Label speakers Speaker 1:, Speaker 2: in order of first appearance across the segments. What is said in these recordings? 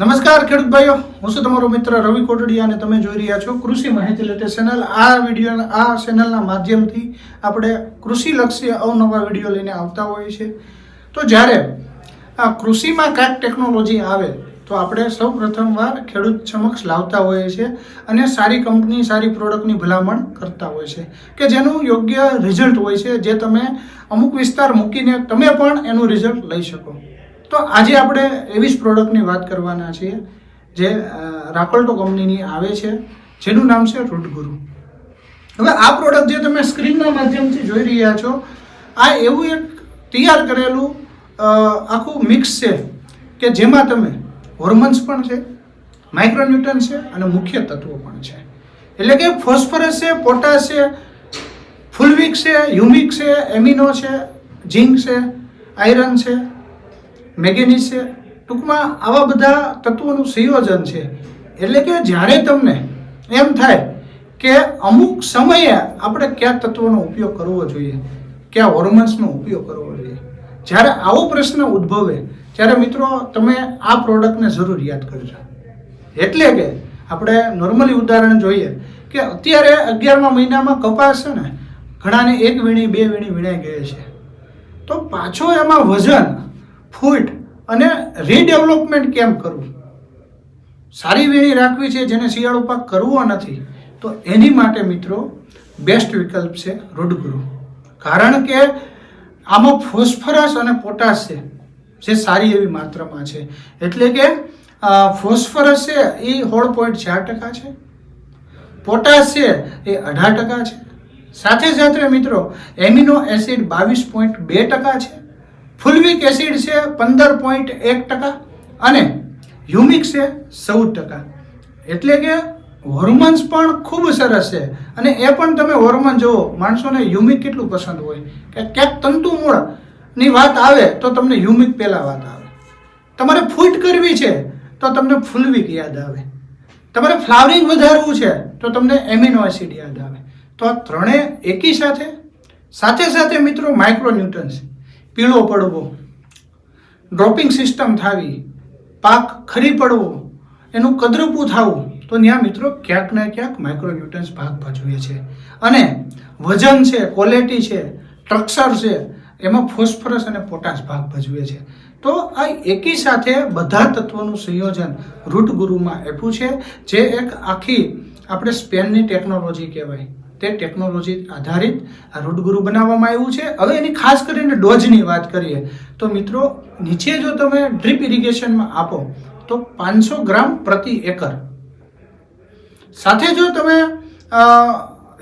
Speaker 1: નમસ્કાર ખેડૂત ભાઈઓ, હું છું તમારો મિત્ર રવિ કોટડિયા અને તમે જોઈ રહ્યા છો કૃષિ માહિતી લેટેસ્ટ ચેનલ. આ વીડિયો, આ ચેનલના માધ્યમથી આપણે કૃષિલક્ષી અવનવા વીડિયો લઈને આવતા હોઈએ છીએ. તો જ્યારે આ કૃષિમાં કાંઈક ટેકનોલોજી આવે, તો આપણે સૌ પ્રથમવાર ખેડૂત સમક્ષ લાવતા હોઈએ છીએ અને સારી કંપની, સારી પ્રોડક્ટની ભલામણ કરતા હોય છે કે જેનું યોગ્ય રિઝલ્ટ હોય છે, જે તમે અમુક વિસ્તાર મૂકીને તમે પણ એનું રિઝલ્ટ લઈ શકો. તો આજે આપણે એવી જ પ્રોડક્ટની વાત કરવાના છીએ, જે રાકોલ્ટો કંપનીની આવે છે, જેનું નામ છે રૂટગુરુ. હવે આ પ્રોડક્ટ જે તમે સ્ક્રીનના માધ્યમથી જોઈ રહ્યા છો, આ એવું એક તૈયાર કરેલું આખું મિક્સ છે, કે જેમાં તમે હોર્મોન્સ પણ છે, માઇક્રોન્યુટન છે અને મુખ્ય તત્વો પણ છે. એટલે કે ફોસ્ફરસ છે, પોટાશ છે, ફુલવિક છે હ્યુમિક છે, એમિનો છે, ઝીંક છે, આયરન છે મેગેનીઝ છે. ટૂંકમાં આવા બધા તત્વોનું સંયોજન છે. એટલે કે જ્યારે તમને એમ થાય કે અમુક સમયે આપણે કયા તત્વોનો ઉપયોગ કરવો જોઈએ, કયા હોર્મોન્સનો ઉપયોગ કરવો જોઈએ. જ્યારે આવો પ્રશ્ન ઉદ્ભવે, ત્યારે મિત્રો તમે આ પ્રોડક્ટને જરૂર યાદ કરજો. એટલે કે આપણે નોર્મલી ઉદાહરણ જોઈએ કે અત્યારે અગિયારમા મહિનામાં કપાસ છે ને, ઘણાને એક વીણી, બે વીણી વીણાઈ ગયે છે. તો પાછો એમાં વજન ફૂટ અને રીડેવલપમેન્ટ કેમ કરવું? સારી વેણી રાખવી છે જેને શિયાળો પાક કરવો નથી, તો એની માટે મિત્રો બેસ્ટ વિકલ્પ છે રૂડગુરુ કારણ કે આમાં ફોસ્ફરસ અને પોટાશ છે, જે સારી એવી માત્રામાં છે. એટલે કે ફોસ્ફરસ છે એ હોળ પોઈન્ટ ચાર ટકા છે પોટાશ છે એ અઢાર ટકા છે. સાથે સાથે મિત્રો એમિનો એસિડ બાવીસ પોઈન્ટ બે ટકા છે ફુલવિક એસિડ છે પંદર પોઈન્ટ એક ટકા અને હ્યુમિક છે ચૌદ ટકા. એટલે કે હોર્મોન્સ પણ ખૂબ સરસ છે. અને એ પણ તમે હોર્મોન જુઓ, માણસોને હ્યુમિક કેટલું પસંદ હોય. કે ક્યાંક તંતુ મૂળની વાત આવે તો તમને હ્યુમિક પહેલાં વાત આવે. તમારે ફૂટ કરવી છે તો તમને ફુલવિક યાદ આવે. તમારે ફ્લાવરિંગ વધારવું છે તો તમને એમિનો એસિડ યાદ આવે. તો આ ત્રણેય એકી સાથે. સાથે સાથે મિત્રો માઇક્રોન્યુટન્સ પીળો પડવો ડ્રોપિંગ સિસ્ટમ થાવી, પાક ખરી પડવો, એનું કદરૂપું થવું, તો ત્યાં મિત્રો ક્યાંક ને ક્યાંક માઇક્રોન્યુટન્સ ભાગ ભજવે છે. અને વજન છે ક્વોલિટી છે સ્ટ્રક્ચર છે, એમાં ફોસ્ફરસ અને પોટાશ ભાગ ભજવે છે. તો આ એકી સાથે બધા તત્વોનું સંયોજન રૂટ ગુરુમાં આપ્યું છે, જે એક આખી આપણે સ્પેનની ટેકનોલોજી કહેવાય. તે ટેકનોલોજી આધારિત આ રૂટગુરુ બનાવવામાં આવ્યું છે. હવે એની ખાસ કરીને ડોઝની વાત કરીએ, તો મિત્રો નીચે જો તમે ડ્રીપ ઇરિગેશનમાં આપો, તો પાંચસો ગ્રામ પ્રતિ એકર. સાથે જો તમે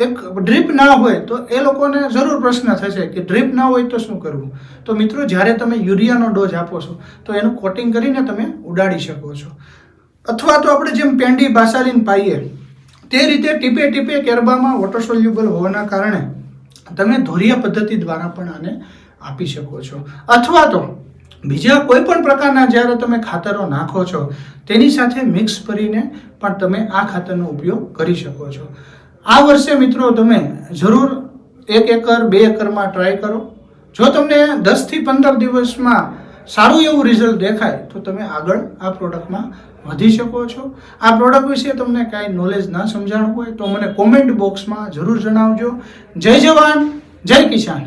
Speaker 1: એક ડ્રીપ ના હોય, તો એ લોકોને જરૂર પ્રશ્ન થશે કે ડ્રીપ ના હોય તો શું કરવું? તો મિત્રો જ્યારે તમે યુરિયાનો ડોઝ આપો છો, તો એનું કોટિંગ કરીને તમે ઉડાડી શકો છો. અથવા તો આપણે જેમ પેન્ડી બાસાલીન પાઈએ તે રીતે ટીપે ટીપે કેરબામાં વોટર સોલ્યુબલ હોવાના કારણે તમે ધોરીય પદ્ધતિ દ્વારા પણ આને આપી શકો છો. અથવા તો બીજા કોઈ પણ પ્રકારના જ્યારે તમે ખાતરો નાખો છો, તેની સાથે મિક્સ કરીને પણ તમે આ ખાતરનો ઉપયોગ કરી શકો છો. આ વર્ષે મિત્રો તમે જરૂર એક એકર, બે એકરમાં ટ્રાય કરો. જો તમને દસથી પંદર દિવસમાં સારું એવું રિઝલ્ટ દેખાય તો તમે આગળ આ પ્રોડક્ટમાં વધી શકો છો. આ પ્રોડક્ટ વિશે તમને કાંઈ નોલેજ ના સમજાણું હોય તો મને કોમેન્ટ બોક્સમાં જરૂર જણાવજો. જય જવાન, જય કિસાન.